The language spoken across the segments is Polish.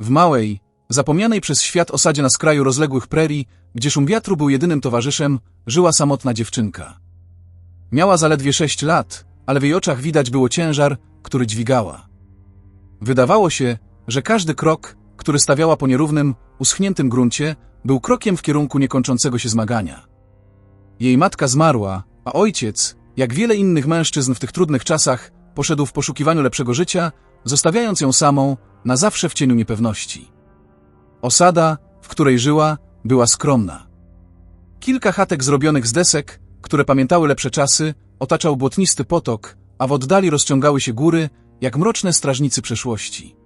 W małej, zapomnianej przez świat osadzie na skraju rozległych prerii, gdzie szum wiatru był jedynym towarzyszem, żyła samotna dziewczynka. Miała zaledwie sześć lat, ale w jej oczach widać było ciężar, który dźwigała. Wydawało się, że każdy krok, który stawiała po nierównym, uschniętym gruncie, był krokiem w kierunku niekończącego się zmagania. Jej matka zmarła, a ojciec, jak wiele innych mężczyzn w tych trudnych czasach, poszedł w poszukiwaniu lepszego życia, zostawiając ją samą, na zawsze w cieniu niepewności. Osada, w której żyła, była skromna. Kilka chatek zrobionych z desek, które pamiętały lepsze czasy, otaczał błotnisty potok, a w oddali rozciągały się góry, jak mroczne strażnicy przeszłości.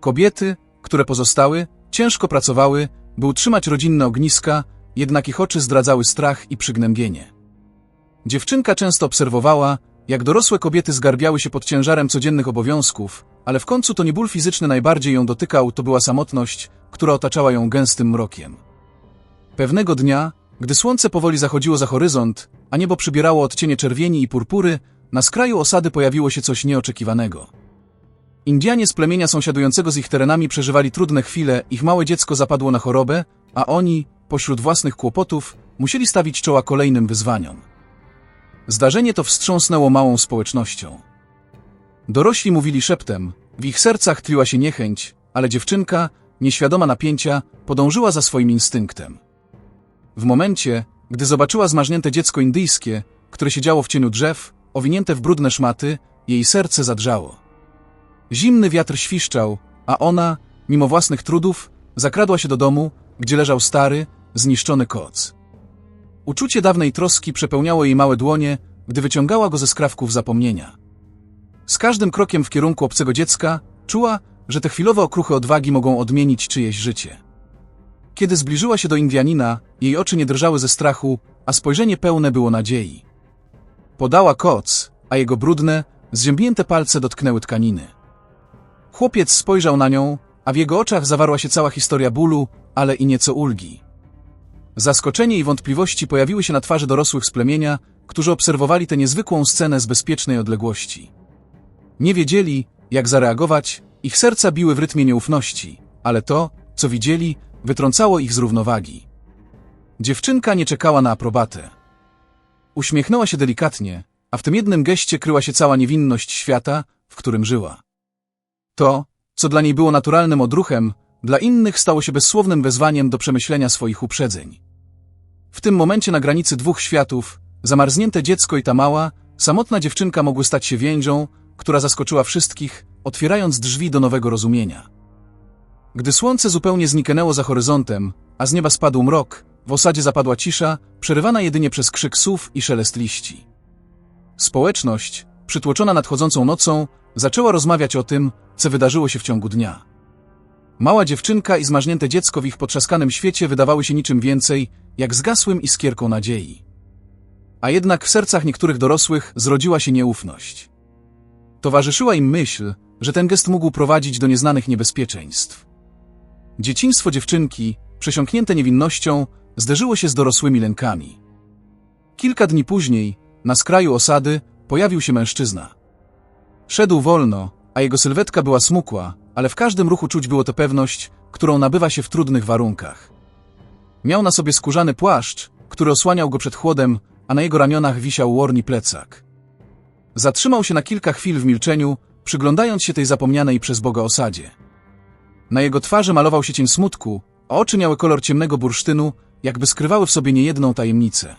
Kobiety, które pozostały, ciężko pracowały, by utrzymać rodzinne ogniska, jednak ich oczy zdradzały strach i przygnębienie. Dziewczynka często obserwowała, jak dorosłe kobiety zgarbiały się pod ciężarem codziennych obowiązków, ale w końcu to nie ból fizyczny najbardziej ją dotykał, to była samotność, która otaczała ją gęstym mrokiem. Pewnego dnia, gdy słońce powoli zachodziło za horyzont, a niebo przybierało odcienie czerwieni i purpury, na skraju osady pojawiło się coś nieoczekiwanego. Indianie z plemienia sąsiadującego z ich terenami przeżywali trudne chwile, ich małe dziecko zapadło na chorobę, a oni, pośród własnych kłopotów, musieli stawić czoła kolejnym wyzwaniom. Zdarzenie to wstrząsnęło małą społecznością. Dorośli mówili szeptem, w ich sercach tliła się niechęć, ale dziewczynka, nieświadoma napięcia, podążyła za swoim instynktem. W momencie, gdy zobaczyła zmarznięte dziecko indyjskie, które siedziało w cieniu drzew, owinięte w brudne szmaty, jej serce zadrżało. Zimny wiatr świszczał, a ona, mimo własnych trudów, zakradła się do domu, gdzie leżał stary, zniszczony koc. Uczucie dawnej troski przepełniało jej małe dłonie, gdy wyciągała go ze skrawków zapomnienia. Z każdym krokiem w kierunku obcego dziecka czuła, że te chwilowe okruchy odwagi mogą odmienić czyjeś życie. Kiedy zbliżyła się do Indianina, jej oczy nie drżały ze strachu, a spojrzenie pełne było nadziei. Podała koc, a jego brudne, zziębnięte palce dotknęły tkaniny. Chłopiec spojrzał na nią, a w jego oczach zawarła się cała historia bólu, ale i nieco ulgi. Zaskoczenie i wątpliwości pojawiły się na twarzy dorosłych z plemienia, którzy obserwowali tę niezwykłą scenę z bezpiecznej odległości. Nie wiedzieli, jak zareagować, ich serca biły w rytmie nieufności, ale to, co widzieli, wytrącało ich z równowagi. Dziewczynka nie czekała na aprobatę. Uśmiechnęła się delikatnie, a w tym jednym geście kryła się cała niewinność świata, w którym żyła. To, co dla niej było naturalnym odruchem, dla innych stało się bezsłownym wezwaniem do przemyślenia swoich uprzedzeń. W tym momencie na granicy dwóch światów, zamarznięte dziecko i ta mała, samotna dziewczynka mogły stać się więzią, która zaskoczyła wszystkich, otwierając drzwi do nowego rozumienia. Gdy słońce zupełnie zniknęło za horyzontem, a z nieba spadł mrok, w osadzie zapadła cisza, przerywana jedynie przez krzyk słów i szelest liści. Społeczność, przytłoczona nadchodzącą nocą, zaczęła rozmawiać o tym, co wydarzyło się w ciągu dnia. Mała dziewczynka i zmarznięte dziecko w ich potrzaskanym świecie wydawały się niczym więcej, jak zgasłym iskierką nadziei. A jednak w sercach niektórych dorosłych zrodziła się nieufność. Towarzyszyła im myśl, że ten gest mógł prowadzić do nieznanych niebezpieczeństw. Dzieciństwo dziewczynki, przesiąknięte niewinnością, zderzyło się z dorosłymi lękami. Kilka dni później, na skraju osady, pojawił się mężczyzna. Szedł wolno, a jego sylwetka była smukła, ale w każdym ruchu czuć było to pewność, którą nabywa się w trudnych warunkach. Miał na sobie skórzany płaszcz, który osłaniał go przed chłodem, a na jego ramionach wisiał łorni plecak. Zatrzymał się na kilka chwil w milczeniu, przyglądając się tej zapomnianej przez Boga osadzie. Na jego twarzy malował się cień smutku, a oczy miały kolor ciemnego bursztynu, jakby skrywały w sobie niejedną tajemnicę.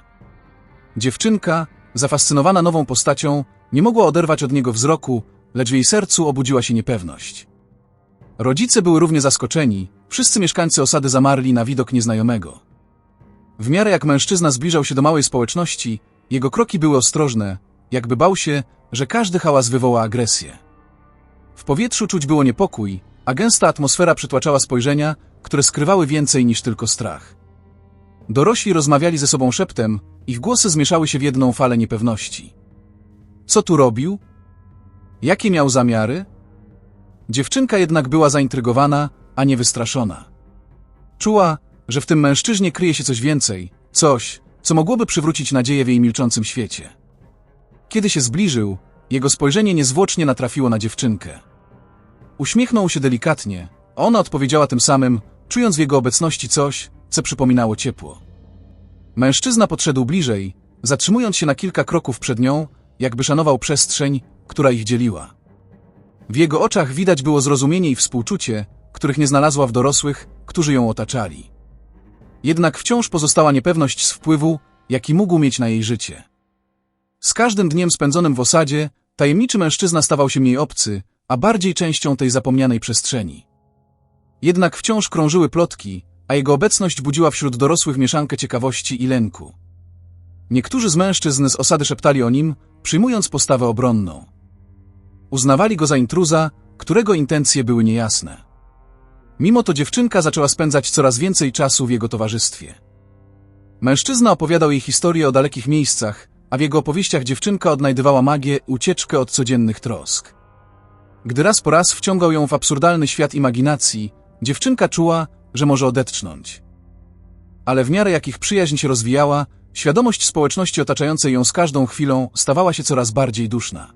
Dziewczynka, zafascynowana nową postacią, nie mogła oderwać od niego wzroku, lecz w jej sercu obudziła się niepewność. Rodzice były równie zaskoczeni, wszyscy mieszkańcy osady zamarli na widok nieznajomego. W miarę jak mężczyzna zbliżał się do małej społeczności, jego kroki były ostrożne, jakby bał się, że każdy hałas wywoła agresję. W powietrzu czuć było niepokój, a gęsta atmosfera przytłaczała spojrzenia, które skrywały więcej niż tylko strach. Dorośli rozmawiali ze sobą szeptem, ich głosy zmieszały się w jedną falę niepewności. Co tu robił? Jakie miał zamiary? Dziewczynka jednak była zaintrygowana, a nie wystraszona. Czuła, że w tym mężczyźnie kryje się coś więcej, coś, co mogłoby przywrócić nadzieję w jej milczącym świecie. Kiedy się zbliżył, jego spojrzenie niezwłocznie natrafiło na dziewczynkę. Uśmiechnął się delikatnie, a ona odpowiedziała tym samym, czując w jego obecności coś, co przypominało ciepło. Mężczyzna podszedł bliżej, zatrzymując się na kilka kroków przed nią, jakby szanował przestrzeń, która ich dzieliła. W jego oczach widać było zrozumienie i współczucie, których nie znalazła w dorosłych, którzy ją otaczali. Jednak wciąż pozostała niepewność z wpływu, jaki mógł mieć na jej życie. Z każdym dniem spędzonym w osadzie, tajemniczy mężczyzna stawał się mniej obcy, a bardziej częścią tej zapomnianej przestrzeni. Jednak wciąż krążyły plotki, a jego obecność budziła wśród dorosłych mieszankę ciekawości i lęku. Niektórzy z mężczyzn z osady szeptali o nim, przyjmując postawę obronną. Uznawali go za intruza, którego intencje były niejasne. Mimo to dziewczynka zaczęła spędzać coraz więcej czasu w jego towarzystwie. Mężczyzna opowiadał jej historię o dalekich miejscach, a w jego opowieściach dziewczynka odnajdywała magię, ucieczkę od codziennych trosk. Gdy raz po raz wciągał ją w absurdalny świat imaginacji, dziewczynka czuła, że może odetchnąć. Ale w miarę jak ich przyjaźń się rozwijała, świadomość społeczności otaczającej ją z każdą chwilą stawała się coraz bardziej duszna.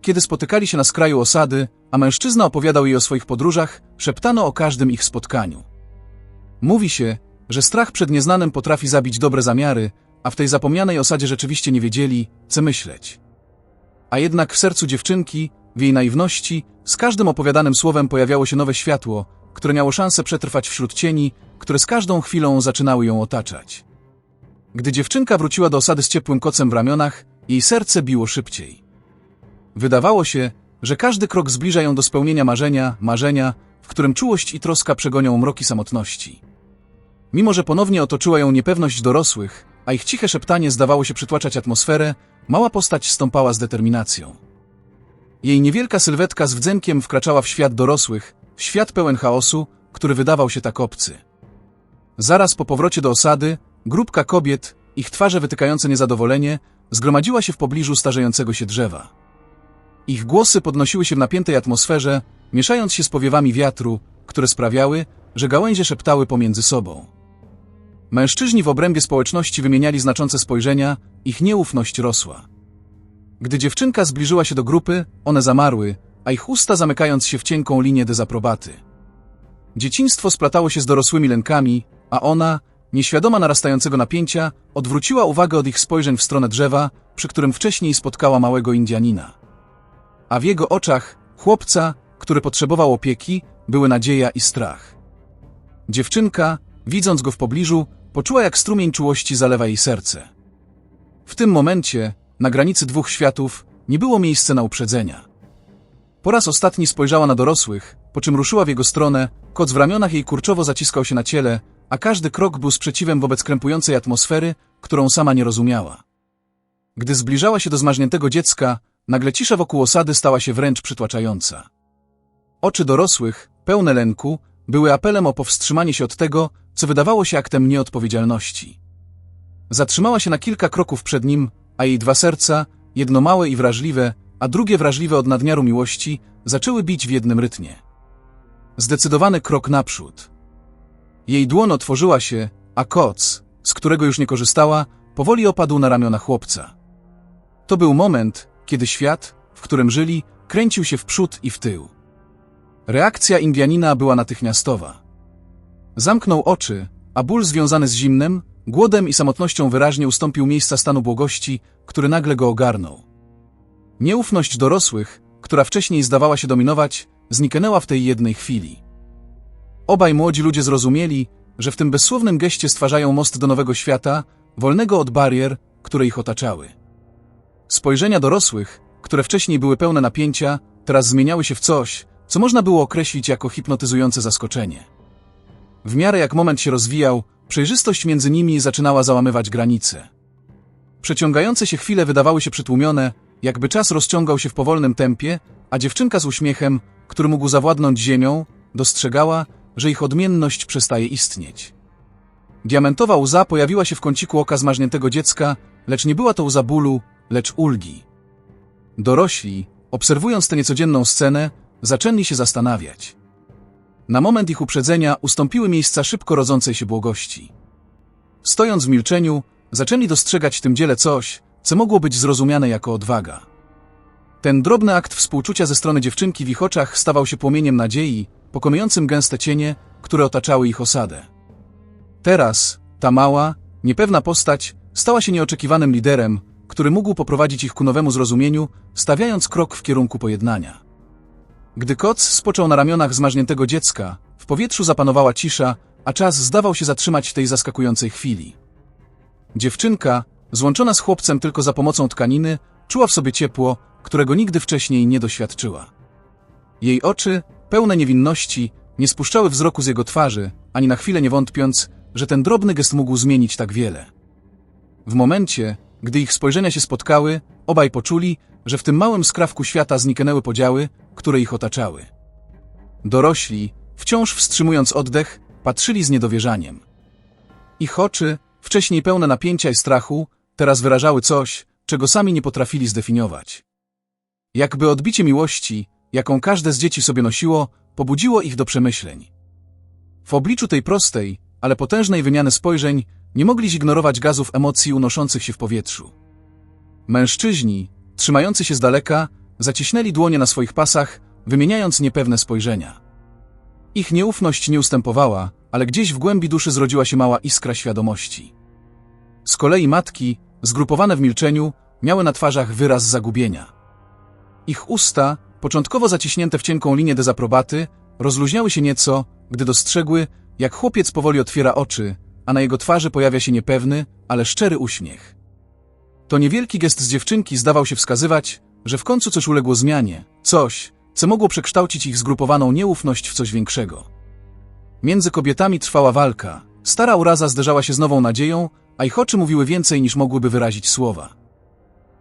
Kiedy spotykali się na skraju osady, a mężczyzna opowiadał jej o swoich podróżach, szeptano o każdym ich spotkaniu. Mówi się, że strach przed nieznanym potrafi zabić dobre zamiary, a w tej zapomnianej osadzie rzeczywiście nie wiedzieli, co myśleć. A jednak w sercu dziewczynki, w jej naiwności, z każdym opowiadanym słowem pojawiało się nowe światło, które miało szansę przetrwać wśród cieni, które z każdą chwilą zaczynały ją otaczać. Gdy dziewczynka wróciła do osady z ciepłym kocem w ramionach, jej serce biło szybciej. Wydawało się, że każdy krok zbliża ją do spełnienia marzenia, marzenia, w którym czułość i troska przegonią mroki samotności. Mimo, że ponownie otoczyła ją niepewność dorosłych, a ich ciche szeptanie zdawało się przytłaczać atmosferę, mała postać stąpała z determinacją. Jej niewielka sylwetka z wdzenkiem wkraczała w świat dorosłych, w świat pełen chaosu, który wydawał się tak obcy. Zaraz po powrocie do osady, grupka kobiet, ich twarze wytykające niezadowolenie, zgromadziła się w pobliżu starzejącego się drzewa. Ich głosy podnosiły się w napiętej atmosferze, mieszając się z powiewami wiatru, które sprawiały, że gałęzie szeptały pomiędzy sobą. Mężczyźni w obrębie społeczności wymieniali znaczące spojrzenia, ich nieufność rosła. Gdy dziewczynka zbliżyła się do grupy, one zamarły, a ich usta zamykając się w cienką linię dezaprobaty. Dzieciństwo splatało się z dorosłymi lękami, a ona, nieświadoma narastającego napięcia, odwróciła uwagę od ich spojrzeń w stronę drzewa, przy którym wcześniej spotkała małego Indianina. A w jego oczach, chłopca, który potrzebował opieki, były nadzieja i strach. Dziewczynka, widząc go w pobliżu, poczuła jak strumień czułości zalewa jej serce. W tym momencie, na granicy dwóch światów, nie było miejsca na uprzedzenia. Po raz ostatni spojrzała na dorosłych, po czym ruszyła w jego stronę, koc w ramionach jej kurczowo zaciskał się na ciele, a każdy krok był sprzeciwem wobec krępującej atmosfery, którą sama nie rozumiała. Gdy zbliżała się do zmarzniętego dziecka, nagle cisza wokół osady stała się wręcz przytłaczająca. Oczy dorosłych, pełne lęku, były apelem o powstrzymanie się od tego, co wydawało się aktem nieodpowiedzialności. Zatrzymała się na kilka kroków przed nim, a jej dwa serca, jedno małe i wrażliwe, a drugie wrażliwe od nadmiaru miłości, zaczęły bić w jednym rytmie. Zdecydowany krok naprzód. Jej dłoń otworzyła się, a koc, z którego już nie korzystała, powoli opadł na ramiona chłopca. To był moment, kiedy świat, w którym żyli, kręcił się w przód i w tył. Reakcja Indianina była natychmiastowa. Zamknął oczy, a ból związany z zimnem, głodem i samotnością wyraźnie ustąpił miejsca stanu błogości, który nagle go ogarnął. Nieufność dorosłych, która wcześniej zdawała się dominować, zniknęła w tej jednej chwili. Obaj młodzi ludzie zrozumieli, że w tym bezsłownym geście stwarzają most do nowego świata, wolnego od barier, które ich otaczały. Spojrzenia dorosłych, które wcześniej były pełne napięcia, teraz zmieniały się w coś, co można było określić jako hipnotyzujące zaskoczenie. W miarę jak moment się rozwijał, przejrzystość między nimi zaczynała załamywać granice. Przeciągające się chwile wydawały się przytłumione, jakby czas rozciągał się w powolnym tempie, a dziewczynka z uśmiechem, który mógł zawładnąć ziemią, dostrzegała, że ich odmienność przestaje istnieć. Diamentowa łza pojawiła się w kąciku oka zmarzniętego dziecka, lecz nie była to łza bólu, lecz ulgi. Dorośli, obserwując tę niecodzienną scenę, zaczęli się zastanawiać. Na moment ich uprzedzenia ustąpiły miejsca szybko rodzącej się błogości. Stojąc w milczeniu, zaczęli dostrzegać w tym dziele coś, co mogło być zrozumiane jako odwaga. Ten drobny akt współczucia ze strony dziewczynki w ich oczach stawał się płomieniem nadziei, pokonującym gęste cienie, które otaczały ich osadę. Teraz ta mała, niepewna postać stała się nieoczekiwanym liderem, który mógł poprowadzić ich ku nowemu zrozumieniu, stawiając krok w kierunku pojednania. Gdy koc spoczął na ramionach zmarzniętego dziecka, w powietrzu zapanowała cisza, a czas zdawał się zatrzymać w tej zaskakującej chwili. Dziewczynka, złączona z chłopcem tylko za pomocą tkaniny, czuła w sobie ciepło, którego nigdy wcześniej nie doświadczyła. Jej oczy, pełne niewinności, nie spuszczały wzroku z jego twarzy, ani na chwilę nie wątpiąc, że ten drobny gest mógł zmienić tak wiele. W momencie, gdy ich spojrzenia się spotkały, obaj poczuli, że w tym małym skrawku świata zniknęły podziały, które ich otaczały. Dorośli, wciąż wstrzymując oddech, patrzyli z niedowierzaniem. Ich oczy, wcześniej pełne napięcia i strachu, teraz wyrażały coś, czego sami nie potrafili zdefiniować. Jakby odbicie miłości, jaką każde z dzieci sobie nosiło, pobudziło ich do przemyśleń. W obliczu tej prostej, ale potężnej wymiany spojrzeń nie mogli zignorować gazów emocji unoszących się w powietrzu. Mężczyźni, trzymający się z daleka, zaciśnęli dłonie na swoich pasach, wymieniając niepewne spojrzenia. Ich nieufność nie ustępowała, ale gdzieś w głębi duszy zrodziła się mała iskra świadomości. Z kolei matki, zgrupowane w milczeniu, miały na twarzach wyraz zagubienia. Ich usta, początkowo zaciśnięte w cienką linię dezaprobaty, rozluźniały się nieco, gdy dostrzegły, jak chłopiec powoli otwiera oczy, a na jego twarzy pojawia się niepewny, ale szczery uśmiech. To niewielki gest z dziewczynki zdawał się wskazywać, że w końcu coś uległo zmianie, coś, co mogło przekształcić ich zgrupowaną nieufność w coś większego. Między kobietami trwała walka, stara uraza zderzała się z nową nadzieją, a ich oczy mówiły więcej niż mogłyby wyrazić słowa.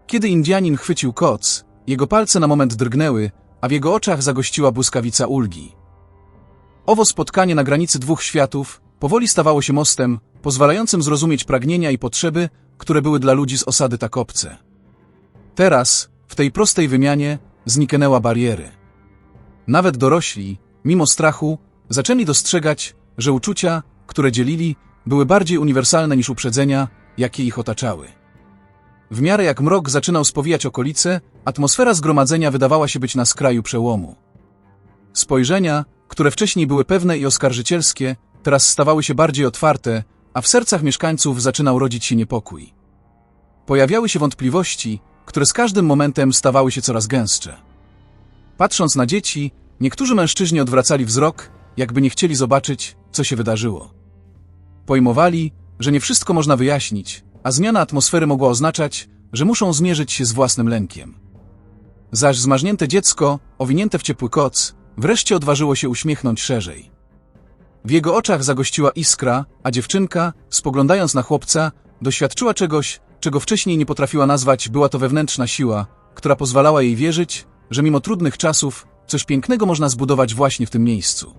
Kiedy Indianin chwycił koc, jego palce na moment drgnęły, a w jego oczach zagościła błyskawica ulgi. Owo spotkanie na granicy dwóch światów powoli stawało się mostem, pozwalającym zrozumieć pragnienia i potrzeby, które były dla ludzi z osady tak obce. Teraz, w tej prostej wymianie, zniknęła bariery. Nawet dorośli, mimo strachu, zaczęli dostrzegać, że uczucia, które dzielili, były bardziej uniwersalne niż uprzedzenia, jakie ich otaczały. W miarę jak mrok zaczynał spowijać okolice, atmosfera zgromadzenia wydawała się być na skraju przełomu. Spojrzenia, które wcześniej były pewne i oskarżycielskie, teraz stawały się bardziej otwarte, a w sercach mieszkańców zaczynał rodzić się niepokój. Pojawiały się wątpliwości, które z każdym momentem stawały się coraz gęstsze. Patrząc na dzieci, niektórzy mężczyźni odwracali wzrok, jakby nie chcieli zobaczyć, co się wydarzyło. Pojmowali, że nie wszystko można wyjaśnić, a zmiana atmosfery mogła oznaczać, że muszą zmierzyć się z własnym lękiem. Zaś zmarznięte dziecko, owinięte w ciepły koc, wreszcie odważyło się uśmiechnąć szerzej. W jego oczach zagościła iskra, a dziewczynka, spoglądając na chłopca, doświadczyła czegoś, czego wcześniej nie potrafiła nazwać, była to wewnętrzna siła, która pozwalała jej wierzyć, że mimo trudnych czasów, coś pięknego można zbudować właśnie w tym miejscu.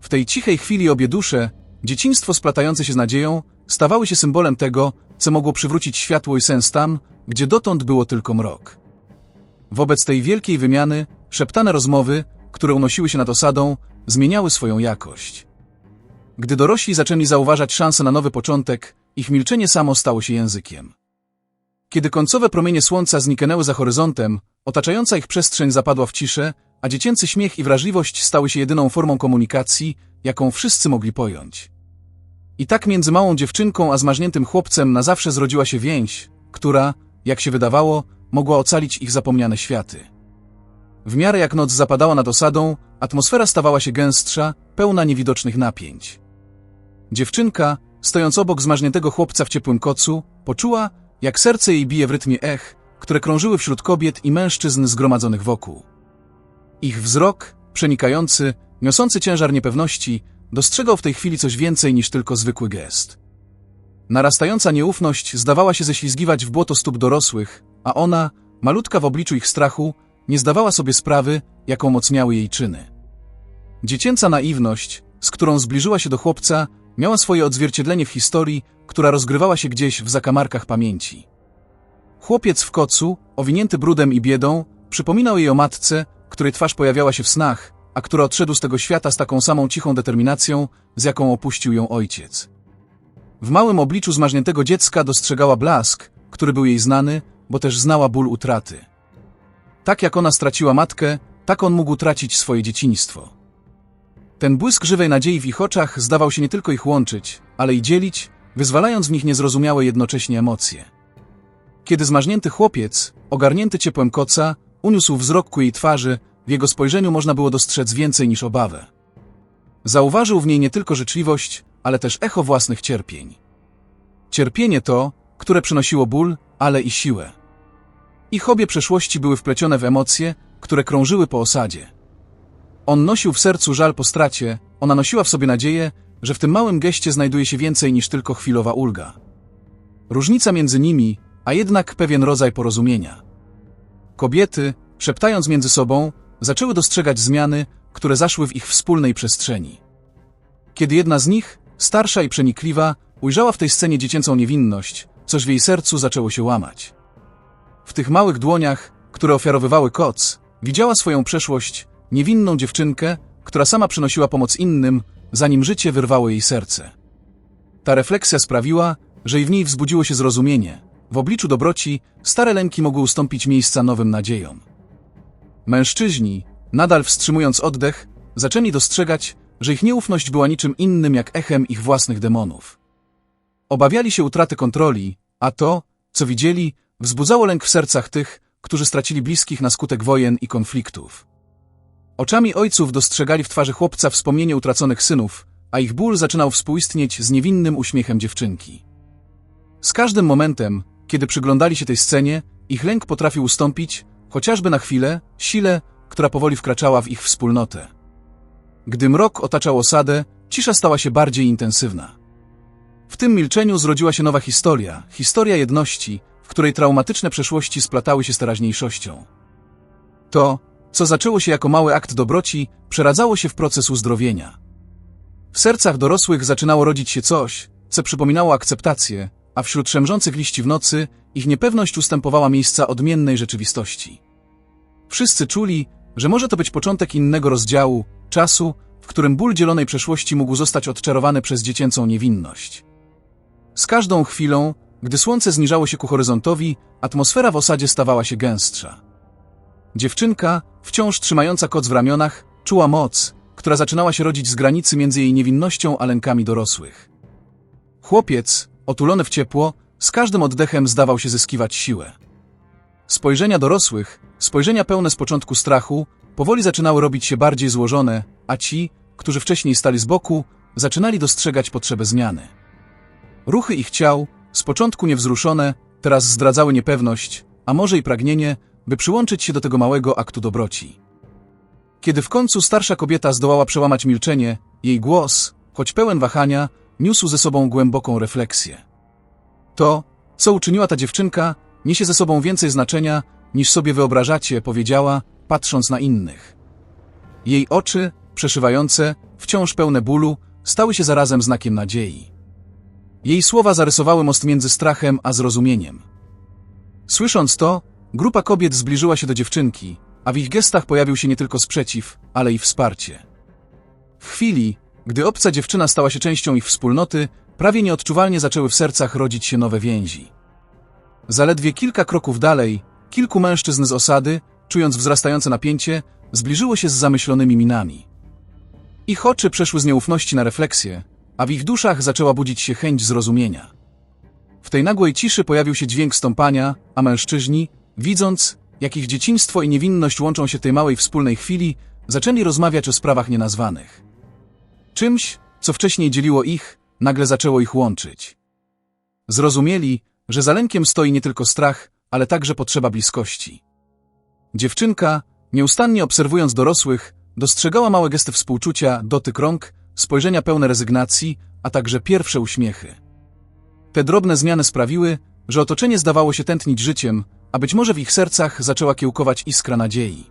W tej cichej chwili obie dusze, dzieciństwo splatające się z nadzieją, stawały się symbolem tego, co mogło przywrócić światło i sens tam, gdzie dotąd było tylko mrok. Wobec tej wielkiej wymiany, szeptane rozmowy, które unosiły się nad osadą, zmieniały swoją jakość. Gdy dorośli zaczęli zauważać szanse na nowy początek, ich milczenie samo stało się językiem. Kiedy końcowe promienie słońca zniknęły za horyzontem, otaczająca ich przestrzeń zapadła w ciszę, a dziecięcy śmiech i wrażliwość stały się jedyną formą komunikacji, jaką wszyscy mogli pojąć. I tak między małą dziewczynką a zmarzniętym chłopcem na zawsze zrodziła się więź, która, jak się wydawało, mogła ocalić ich zapomniane światy. W miarę jak noc zapadała nad osadą, atmosfera stawała się gęstsza, pełna niewidocznych napięć. Dziewczynka, stojąc obok zmarzniętego chłopca w ciepłym kocu, poczuła, jak serce jej bije w rytmie ech, które krążyły wśród kobiet i mężczyzn zgromadzonych wokół. Ich wzrok, przenikający, niosący ciężar niepewności, dostrzegał w tej chwili coś więcej niż tylko zwykły gest. Narastająca nieufność zdawała się ześlizgiwać w błoto stóp dorosłych, a ona, malutka w obliczu ich strachu, nie zdawała sobie sprawy, jaką mocniały jej czyny. Dziecięca naiwność, z którą zbliżyła się do chłopca, miała swoje odzwierciedlenie w historii, która rozgrywała się gdzieś w zakamarkach pamięci. Chłopiec w kocu, owinięty brudem i biedą, przypominał jej o matce, której twarz pojawiała się w snach, a która odszedł z tego świata z taką samą cichą determinacją, z jaką opuścił ją ojciec. W małym obliczu zmarzniętego dziecka dostrzegała blask, który był jej znany, bo też znała ból utraty. Tak jak ona straciła matkę, tak on mógł tracić swoje dzieciństwo. Ten błysk żywej nadziei w ich oczach zdawał się nie tylko ich łączyć, ale i dzielić, wyzwalając w nich niezrozumiałe jednocześnie emocje. Kiedy zmarznięty chłopiec, ogarnięty ciepłem koca, uniósł wzrok ku jej twarzy, w jego spojrzeniu można było dostrzec więcej niż obawę. Zauważył w niej nie tylko życzliwość, ale też echo własnych cierpień. Cierpienie to, które przynosiło ból, ale i siłę. Ich obie przeszłości były wplecione w emocje, które krążyły po osadzie. On nosił w sercu żal po stracie, ona nosiła w sobie nadzieję, że w tym małym geście znajduje się więcej niż tylko chwilowa ulga. Różnica między nimi, a jednak pewien rodzaj porozumienia. Kobiety, szeptając między sobą, zaczęły dostrzegać zmiany, które zaszły w ich wspólnej przestrzeni. Kiedy jedna z nich, starsza i przenikliwa, ujrzała w tej scenie dziecięcą niewinność, coś w jej sercu zaczęło się łamać. W tych małych dłoniach, które ofiarowywały koc, widziała swoją przeszłość, niewinną dziewczynkę, która sama przynosiła pomoc innym, zanim życie wyrwało jej serce. Ta refleksja sprawiła, że i w niej wzbudziło się zrozumienie. W obliczu dobroci stare lęki mogły ustąpić miejsca nowym nadziejom. Mężczyźni, nadal wstrzymując oddech, zaczęli dostrzegać, że ich nieufność była niczym innym jak echem ich własnych demonów. Obawiali się utraty kontroli, a to, co widzieli, wzbudzało lęk w sercach tych, którzy stracili bliskich na skutek wojen i konfliktów. Oczami ojców dostrzegali w twarzy chłopca wspomnienie utraconych synów, a ich ból zaczynał współistnieć z niewinnym uśmiechem dziewczynki. Z każdym momentem, kiedy przyglądali się tej scenie, ich lęk potrafił ustąpić, chociażby na chwilę, sile, która powoli wkraczała w ich wspólnotę. Gdy mrok otaczał osadę, cisza stała się bardziej intensywna. W tym milczeniu zrodziła się nowa historia, historia jedności, w której traumatyczne przeszłości splatały się z teraźniejszością. To, co zaczęło się jako mały akt dobroci, przeradzało się w proces uzdrowienia. W sercach dorosłych zaczynało rodzić się coś, co przypominało akceptację, a wśród szemrzących liści w nocy ich niepewność ustępowała miejsca odmiennej rzeczywistości. Wszyscy czuli, że może to być początek innego rozdziału, czasu, w którym ból dzielonej przeszłości mógł zostać odczarowany przez dziecięcą niewinność. Z każdą chwilą, gdy słońce zniżało się ku horyzontowi, atmosfera w osadzie stawała się gęstsza. Dziewczynka, wciąż trzymająca koc w ramionach, czuła moc, która zaczynała się rodzić z granicy między jej niewinnością a lękami dorosłych. Chłopiec, otulony w ciepło, z każdym oddechem zdawał się zyskiwać siłę. Spojrzenia dorosłych, spojrzenia pełne z początku strachu, powoli zaczynały robić się bardziej złożone, a ci, którzy wcześniej stali z boku, zaczynali dostrzegać potrzebę zmiany. Ruchy ich ciał, z początku niewzruszone, teraz zdradzały niepewność, a może i pragnienie, by przyłączyć się do tego małego aktu dobroci. Kiedy w końcu starsza kobieta zdołała przełamać milczenie, jej głos, choć pełen wahania, niósł ze sobą głęboką refleksję. To, co uczyniła ta dziewczynka, niesie ze sobą więcej znaczenia, niż sobie wyobrażacie, powiedziała, patrząc na innych. Jej oczy, przeszywające, wciąż pełne bólu, stały się zarazem znakiem nadziei. Jej słowa zarysowały most między strachem a zrozumieniem. Słysząc to, grupa kobiet zbliżyła się do dziewczynki, a w ich gestach pojawił się nie tylko sprzeciw, ale i wsparcie. W chwili, gdy obca dziewczyna stała się częścią ich wspólnoty, prawie nieodczuwalnie zaczęły w sercach rodzić się nowe więzi. Zaledwie kilka kroków dalej, kilku mężczyzn z osady, czując wzrastające napięcie, zbliżyło się z zamyślonymi minami. Ich oczy przeszły z nieufności na refleksję, a w ich duszach zaczęła budzić się chęć zrozumienia. W tej nagłej ciszy pojawił się dźwięk stąpania, a mężczyźni, widząc, jak ich dzieciństwo i niewinność łączą się tej małej wspólnej chwili, zaczęli rozmawiać o sprawach nienazwanych. Czymś, co wcześniej dzieliło ich, nagle zaczęło ich łączyć. Zrozumieli, że za lękiem stoi nie tylko strach, ale także potrzeba bliskości. Dziewczynka, nieustannie obserwując dorosłych, dostrzegała małe gesty współczucia, dotyk rąk, spojrzenia pełne rezygnacji, a także pierwsze uśmiechy. Te drobne zmiany sprawiły, że otoczenie zdawało się tętnić życiem, a być może w ich sercach zaczęła kiełkować iskra nadziei.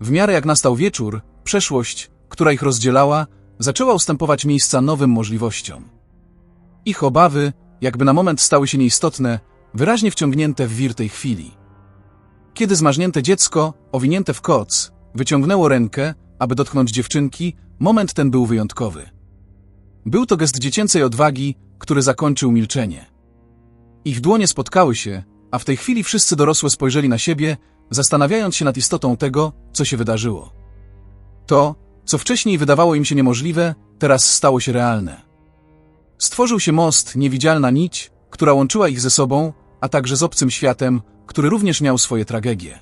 W miarę jak nastał wieczór, przeszłość, która ich rozdzielała, zaczęła ustępować miejsca nowym możliwościom. Ich obawy, jakby na moment stały się nieistotne, wyraźnie wciągnięte w wir tej chwili. Kiedy zmarznięte dziecko, owinięte w koc, wyciągnęło rękę, aby dotknąć dziewczynki, moment ten był wyjątkowy. Był to gest dziecięcej odwagi, który zakończył milczenie. Ich dłonie spotkały się, a w tej chwili wszyscy dorosłe spojrzeli na siebie, zastanawiając się nad istotą tego, co się wydarzyło. To, Co wcześniej wydawało im się niemożliwe, teraz stało się realne. Stworzył się most, niewidzialna nić, która łączyła ich ze sobą, a także z obcym światem, który również miał swoje tragedie.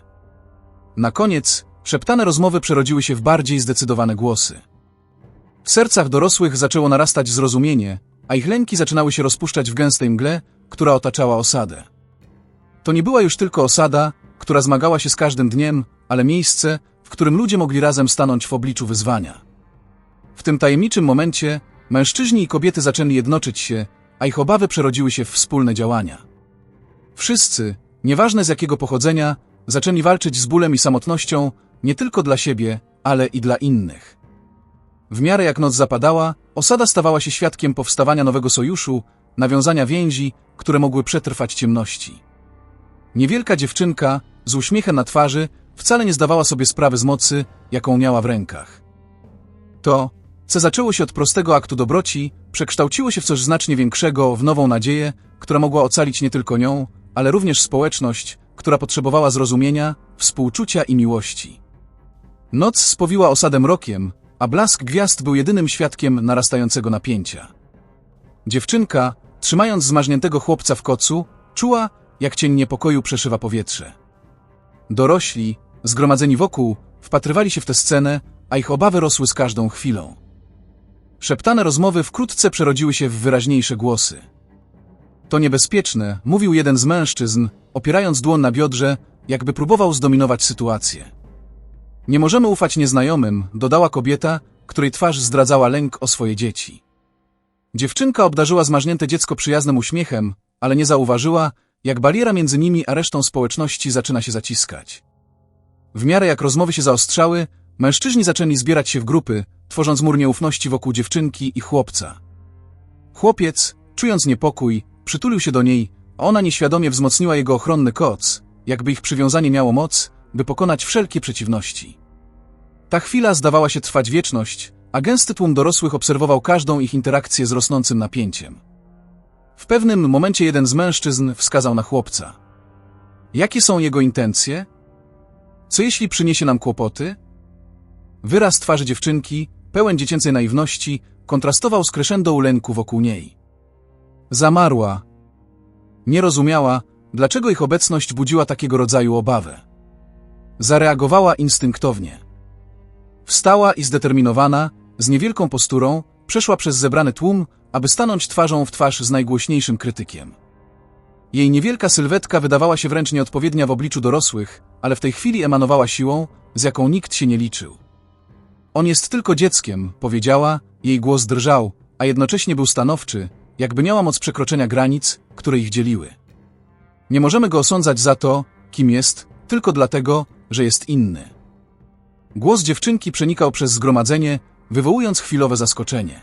Na koniec, szeptane rozmowy przerodziły się w bardziej zdecydowane głosy. W sercach dorosłych zaczęło narastać zrozumienie, a ich lęki zaczynały się rozpuszczać w gęstej mgle, która otaczała osadę. To nie była już tylko osada, która zmagała się z każdym dniem, ale miejsce, w którym ludzie mogli razem stanąć w obliczu wyzwania. W tym tajemniczym momencie mężczyźni i kobiety zaczęli jednoczyć się, a ich obawy przerodziły się w wspólne działania. Wszyscy, nieważne z jakiego pochodzenia, zaczęli walczyć z bólem i samotnością nie tylko dla siebie, ale i dla innych. W miarę jak noc zapadała, osada stawała się świadkiem powstawania nowego sojuszu, nawiązania więzi, które mogły przetrwać ciemności. Niewielka dziewczynka, z uśmiechem na twarzy, wcale nie zdawała sobie sprawy z mocy, jaką miała w rękach. To, co zaczęło się od prostego aktu dobroci, przekształciło się w coś znacznie większego, w nową nadzieję, która mogła ocalić nie tylko nią, ale również społeczność, która potrzebowała zrozumienia, współczucia i miłości. Noc spowiła osadę mrokiem, a blask gwiazd był jedynym świadkiem narastającego napięcia. Dziewczynka, trzymając zmarzniętego chłopca w kocu, czuła, jak cień niepokoju przeszywa powietrze. Dorośli, zgromadzeni wokół, wpatrywali się w tę scenę, a ich obawy rosły z każdą chwilą. Szeptane rozmowy wkrótce przerodziły się w wyraźniejsze głosy. To niebezpieczne, mówił jeden z mężczyzn, opierając dłoń na biodrze, jakby próbował zdominować sytuację. Nie możemy ufać nieznajomym, dodała kobieta, której twarz zdradzała lęk o swoje dzieci. Dziewczynka obdarzyła zmarznięte dziecko przyjaznym uśmiechem, ale nie zauważyła, jak bariera między nimi a resztą społeczności zaczyna się zaciskać. W miarę jak rozmowy się zaostrzały, mężczyźni zaczęli zbierać się w grupy, tworząc mur nieufności wokół dziewczynki i chłopca. Chłopiec, czując niepokój, przytulił się do niej, a ona nieświadomie wzmocniła jego ochronny koc, jakby ich przywiązanie miało moc, by pokonać wszelkie przeciwności. Ta chwila zdawała się trwać wieczność, a gęsty tłum dorosłych obserwował każdą ich interakcję z rosnącym napięciem. W pewnym momencie jeden z mężczyzn wskazał na chłopca. Jakie są jego intencje? Co jeśli przyniesie nam kłopoty? Wyraz twarzy dziewczynki, pełen dziecięcej naiwności, kontrastował z crescendo lęku wokół niej. Zamarła. Nie rozumiała, dlaczego ich obecność budziła takiego rodzaju obawę. Zareagowała instynktownie. Wstała i zdeterminowana, z niewielką posturą, przeszła przez zebrany tłum, aby stanąć twarzą w twarz z najgłośniejszym krytykiem. Jej niewielka sylwetka wydawała się wręcz nieodpowiednia w obliczu dorosłych, ale w tej chwili emanowała siłą, z jaką nikt się nie liczył. On jest tylko dzieckiem, powiedziała, jej głos drżał, a jednocześnie był stanowczy, jakby miała moc przekroczenia granic, które ich dzieliły. Nie możemy go osądzać za to, kim jest, tylko dlatego, że jest inny. Głos dziewczynki przenikał przez zgromadzenie, wywołując chwilowe zaskoczenie.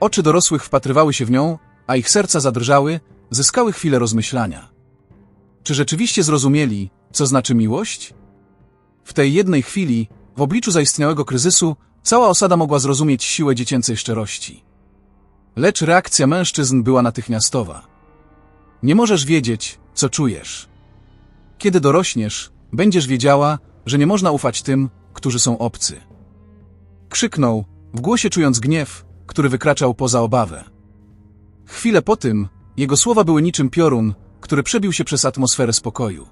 Oczy dorosłych wpatrywały się w nią, a ich serca zadrżały, zyskały chwilę rozmyślania. Czy rzeczywiście zrozumieli, co znaczy miłość? W tej jednej chwili, w obliczu zaistniałego kryzysu, cała osada mogła zrozumieć siłę dziecięcej szczerości. Lecz reakcja mężczyzn była natychmiastowa. Nie możesz wiedzieć, co czujesz. Kiedy dorośniesz, będziesz wiedziała, że nie można ufać tym, którzy są obcy. Krzyknął, w głosie czując gniew, który wykraczał poza obawę. Chwilę po tym, jego słowa były niczym piorun, który przebił się przez atmosferę spokoju.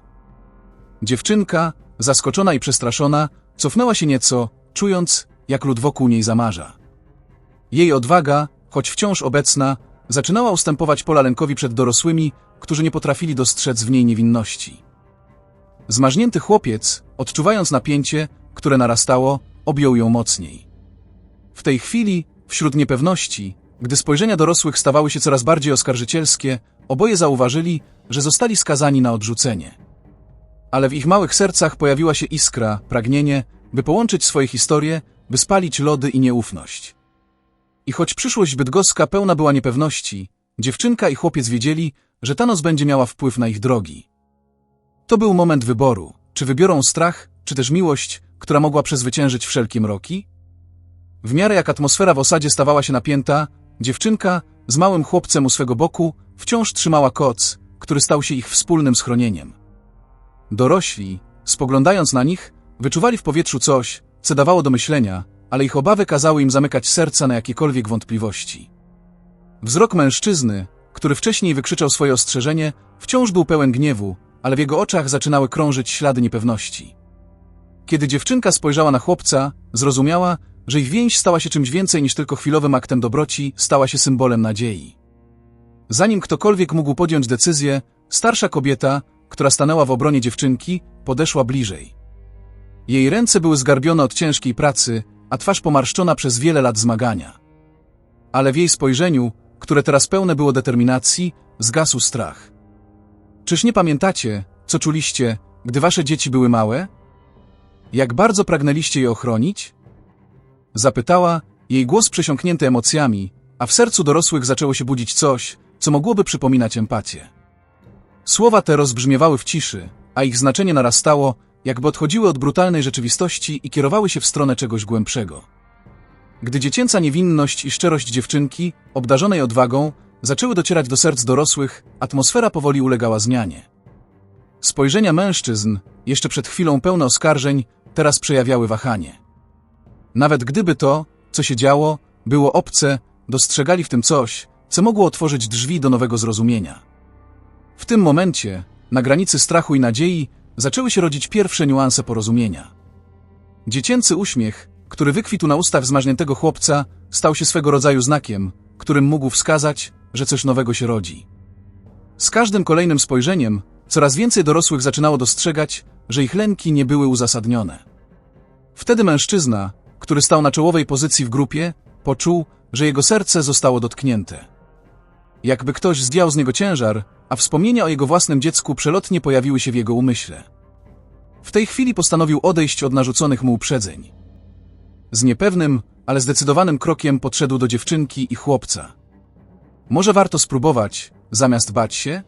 Dziewczynka, zaskoczona i przestraszona, cofnęła się nieco, czując, jak lud wokół niej zamarza. Jej odwaga, choć wciąż obecna, zaczynała ustępować pola lękowi przed dorosłymi, którzy nie potrafili dostrzec w niej niewinności. Zmarznięty chłopiec, odczuwając napięcie, które narastało, objął ją mocniej. W tej chwili, wśród niepewności, gdy spojrzenia dorosłych stawały się coraz bardziej oskarżycielskie, oboje zauważyli, że zostali skazani na odrzucenie. Ale w ich małych sercach pojawiła się iskra, pragnienie, by połączyć swoje historie, by spalić lody i nieufność. I choć przyszłość bydgoska pełna była niepewności, dziewczynka i chłopiec wiedzieli, że ta noc będzie miała wpływ na ich drogi. To był moment wyboru, czy wybiorą strach, czy też miłość, która mogła przezwyciężyć wszelkie mroki? W miarę jak atmosfera w osadzie stawała się napięta, dziewczynka, z małym chłopcem u swego boku, wciąż trzymała koc, który stał się ich wspólnym schronieniem. Dorośli, spoglądając na nich, wyczuwali w powietrzu coś, co dawało do myślenia, ale ich obawy kazały im zamykać serca na jakiekolwiek wątpliwości. Wzrok mężczyzny, który wcześniej wykrzyczał swoje ostrzeżenie, wciąż był pełen gniewu, ale w jego oczach zaczynały krążyć ślady niepewności. Kiedy dziewczynka spojrzała na chłopca, zrozumiała, że ich więź stała się czymś więcej niż tylko chwilowym aktem dobroci, stała się symbolem nadziei. Zanim ktokolwiek mógł podjąć decyzję, starsza kobieta, która stanęła w obronie dziewczynki, podeszła bliżej. Jej ręce były zgarbione od ciężkiej pracy, a twarz pomarszczona przez wiele lat zmagania. Ale w jej spojrzeniu, które teraz pełne było determinacji, zgasł strach. Czyż nie pamiętacie, co czuliście, gdy wasze dzieci były małe? Jak bardzo pragnęliście je ochronić? Zapytała, jej głos przesiąknięty emocjami, a w sercu dorosłych zaczęło się budzić coś, co mogłoby przypominać empatię. Słowa te rozbrzmiewały w ciszy, a ich znaczenie narastało, jakby odchodziły od brutalnej rzeczywistości i kierowały się w stronę czegoś głębszego. Gdy dziecięca niewinność i szczerość dziewczynki, obdarzonej odwagą, zaczęły docierać do serc dorosłych, atmosfera powoli ulegała zmianie. Spojrzenia mężczyzn, jeszcze przed chwilą pełne oskarżeń, teraz przejawiały wahanie. Nawet gdyby to, co się działo, było obce, dostrzegali w tym coś, co mogło otworzyć drzwi do nowego zrozumienia. W tym momencie, na granicy strachu i nadziei, zaczęły się rodzić pierwsze niuanse porozumienia. Dziecięcy uśmiech, który wykwitł na ustach zmarzniętego chłopca, stał się swego rodzaju znakiem, którym mógł wskazać, że coś nowego się rodzi. Z każdym kolejnym spojrzeniem, coraz więcej dorosłych zaczynało dostrzegać, że ich lęki nie były uzasadnione. Wtedy mężczyzna, który stał na czołowej pozycji w grupie, poczuł, że jego serce zostało dotknięte. Jakby ktoś zdjął z niego ciężar, a wspomnienia o jego własnym dziecku przelotnie pojawiły się w jego umyśle. W tej chwili postanowił odejść od narzuconych mu uprzedzeń. Z niepewnym, ale zdecydowanym krokiem podszedł do dziewczynki i chłopca. Może warto spróbować, zamiast bać się?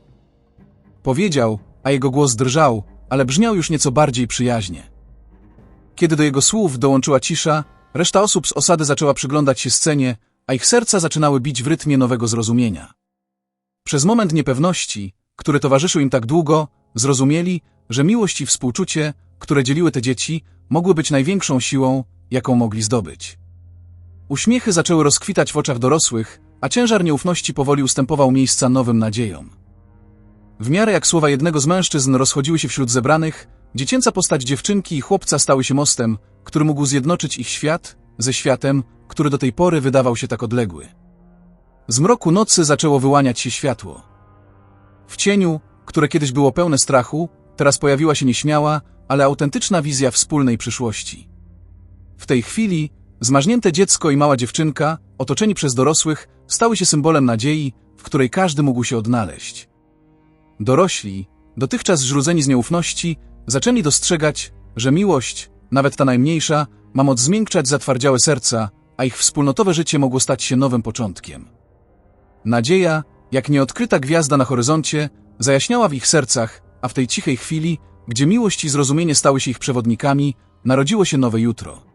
Powiedział, a jego głos drżał, ale brzmiał już nieco bardziej przyjaźnie. Kiedy do jego słów dołączyła cisza, reszta osób z osady zaczęła przyglądać się scenie, a ich serca zaczynały bić w rytmie nowego zrozumienia. Przez moment niepewności, który towarzyszył im tak długo, zrozumieli, że miłość i współczucie, które dzieliły te dzieci, mogły być największą siłą, jaką mogli zdobyć. Uśmiechy zaczęły rozkwitać w oczach dorosłych, a ciężar nieufności powoli ustępował miejsca nowym nadziejom. W miarę jak słowa jednego z mężczyzn rozchodziły się wśród zebranych, dziecięca postać dziewczynki i chłopca stały się mostem, który mógł zjednoczyć ich świat ze światem, który do tej pory wydawał się tak odległy. Z mroku nocy zaczęło wyłaniać się światło. W cieniu, które kiedyś było pełne strachu, teraz pojawiła się nieśmiała, ale autentyczna wizja wspólnej przyszłości. W tej chwili zmarznięte dziecko i mała dziewczynka, otoczeni przez dorosłych, stały się symbolem nadziei, w której każdy mógł się odnaleźć. Dorośli, dotychczas zrzuceni z nieufności, zaczęli dostrzegać, że miłość, nawet ta najmniejsza, ma moc zmiękczać zatwardziałe serca, a ich wspólnotowe życie mogło stać się nowym początkiem. Nadzieja, jak nieodkryta gwiazda na horyzoncie, zajaśniała w ich sercach, a w tej cichej chwili, gdzie miłość i zrozumienie stały się ich przewodnikami, narodziło się nowe jutro.